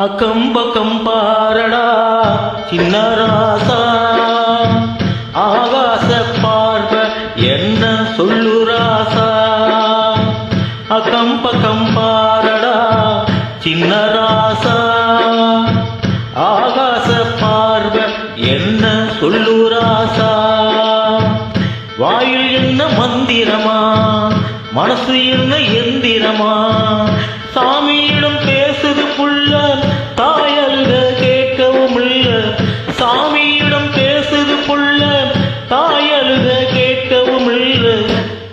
அக்கம்பக்கம் பாரடா சின்ன ராசா ஆகாச பார்வ என்ன சொல்லு ராசா அக்கம்பக்கம் பாரடா சின்ன ராசா ஆகாச பார்வ என்ன சொல்லு ராசா வாயில் என்ன மந்திரமா மனசு என்ன எந்திரமா.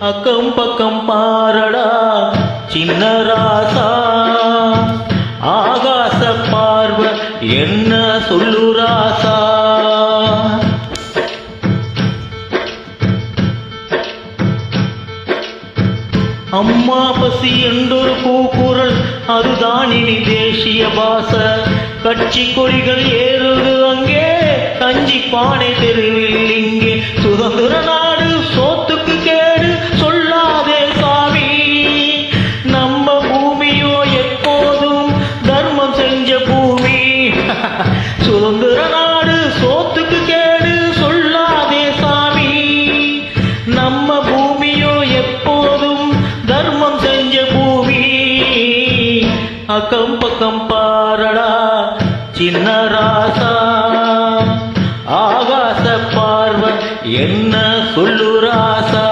அக்கம் பக்கம் பாரடா சின்ன ராசா. ஆகாச பார்வை என்ன சொல்லு ராசா. அம்மா பசி என்றொரு கூக்குரல் அதுதான் இனி தேசிய பாச. கட்சி கொடிகள் ஏறுது அங்கே கஞ்சி பானை தெருவில் இங்கே. சுதந்திர அக்கம் பக்கம் பாரடா சின்ன ராசா. ஆகாச பார்வை என்ன சொல்லு ராசா.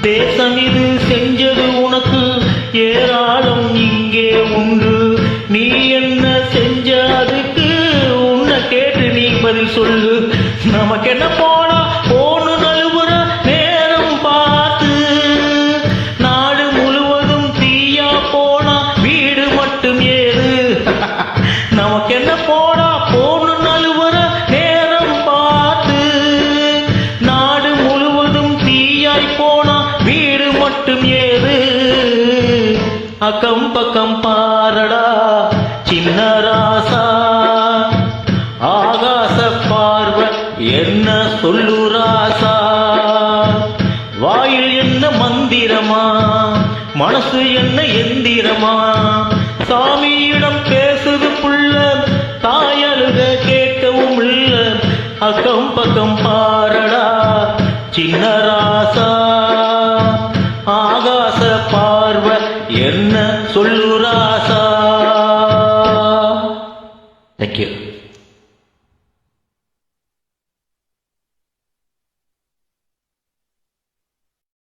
தேசம் இது செஞ்சது உனக்கு ஏராளம் இங்கே உண்டு. நீ என்ன செஞ்ச அதுக்கு உன்னை கேட்டு நீ பதில் சொல்லு. மட்டும் ஏது? அக்கம் பக்கம் பாரடா சின்ன ராசா. ஆகாச பார்வை என்ன சொல்லு ராசா? வாயில் என்ன மந்திரமா? மனசு என்ன எந்திரமா? சாமியிடம் பேசுது புள்ள தாயழுக கேட்கவும் இல்ல. அக்கம் பக்கம் பாரடா சின்ன ராசா. ஆகாச பார்வை என்ன சொல்லுராசா தேங்க்யூ